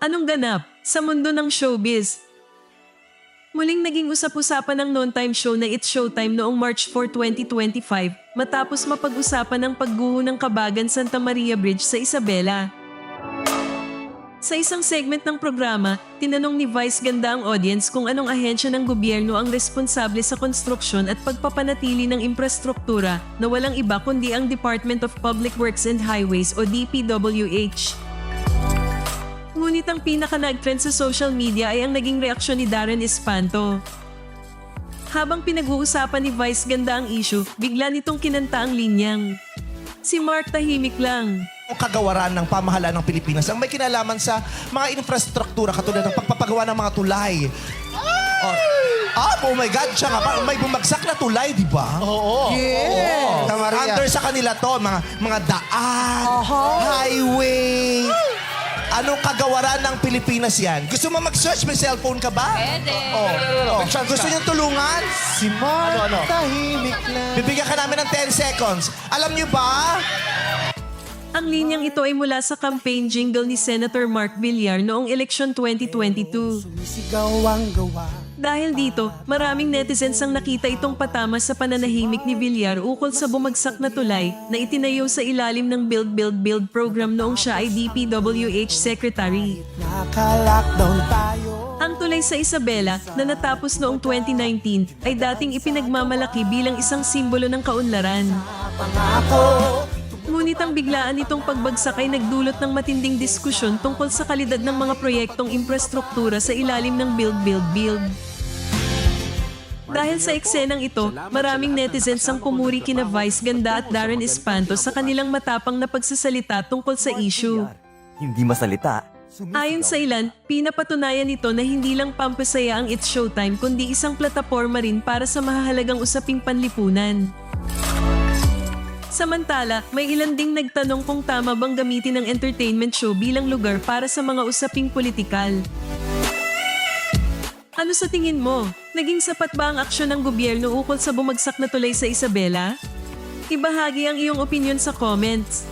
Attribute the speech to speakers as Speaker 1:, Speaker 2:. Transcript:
Speaker 1: Anong ganap sa mundo ng showbiz? Muling naging usap-usapan ng noon-time show na It's Showtime noong March 4, 2025 matapos mapag-usapan ang pagguho ng Kabagan Santa Maria Bridge sa Isabela. Sa isang segment ng programa, tinanong ni Vice Ganda ang audience kung anong ahensya ng gobyerno ang responsable sa konstruksyon at pagpapanatili ng infrastruktura na walang iba kundi ang Department of Public Works and Highways o DPWH. Ngunit ang pinaka nag-trend sa social media ay ang naging reaksyon ni Darren Espanto. Habang pinag-uusapan ni Vice Ganda ang issue, bigla nitong kinanta ang linyang. Si Mark tahimik lang.
Speaker 2: ang kagawaran ng pamahalaan ng Pilipinas ang may kinalaman sa mga infrastruktura katulad ng pagpapagawa ng mga tulay. Oh, ah, oh my God, siya nga, may bumagsak na tulay, di ba? Oo.
Speaker 3: Yes.
Speaker 2: Maria. Under sa kanila to, mga, mga daan, highway. Anong kagawaran ng Pilipinas yan? Gusto mo mag-search? May cellphone ka ba? Pwede. Oh. oh. Gusto niyong tulungan?
Speaker 3: Si Mark,
Speaker 2: Ano, ano?
Speaker 3: tahimik lang.
Speaker 2: Bibigyan ka namin ng 10 seconds. Alam niyo ba?
Speaker 1: Ang linyang ito ay mula sa campaign jingle ni Senator Mark Villar noong eleksyon 2022.
Speaker 3: Sumisigaw ang gawa.
Speaker 1: Dahil dito, maraming netizens ang nakita itong patama sa pananahimik ni Villar ukol sa bumagsak na tulay na itinayo sa ilalim ng Build Build Build program noong siya ay DPWH Secretary. Ang tulay sa Isabela na natapos noong 2019 ay dating ipinagmamalaki bilang isang simbolo ng kaunlaran. Ngunit ang biglaan nitong pagbagsak ay nagdulot ng matinding diskusyon tungkol sa kalidad ng mga proyektong infrastruktura sa ilalim ng Build Build Build. Dahil sa eksenang ito, maraming netizens ang pumuri kina Vice Ganda at Darren Espanto sa kanilang matapang na pagsasalita tungkol sa issue.
Speaker 4: Hindi masalita.
Speaker 1: Ayon sa ilan, pinapatunayan nito na hindi lang pampasaya ang It's Showtime kundi isang plataforma rin para sa mahahalagang usaping panlipunan. Samantala, may ilan ding nagtanong kung tama bang gamitin ang entertainment show bilang lugar para sa mga usaping politikal. Ano sa tingin mo? Naging sapat ba ang aksyon ng gobyerno ukol sa bumagsak na tulay sa Isabela? Ibahagi ang iyong opinion sa comments.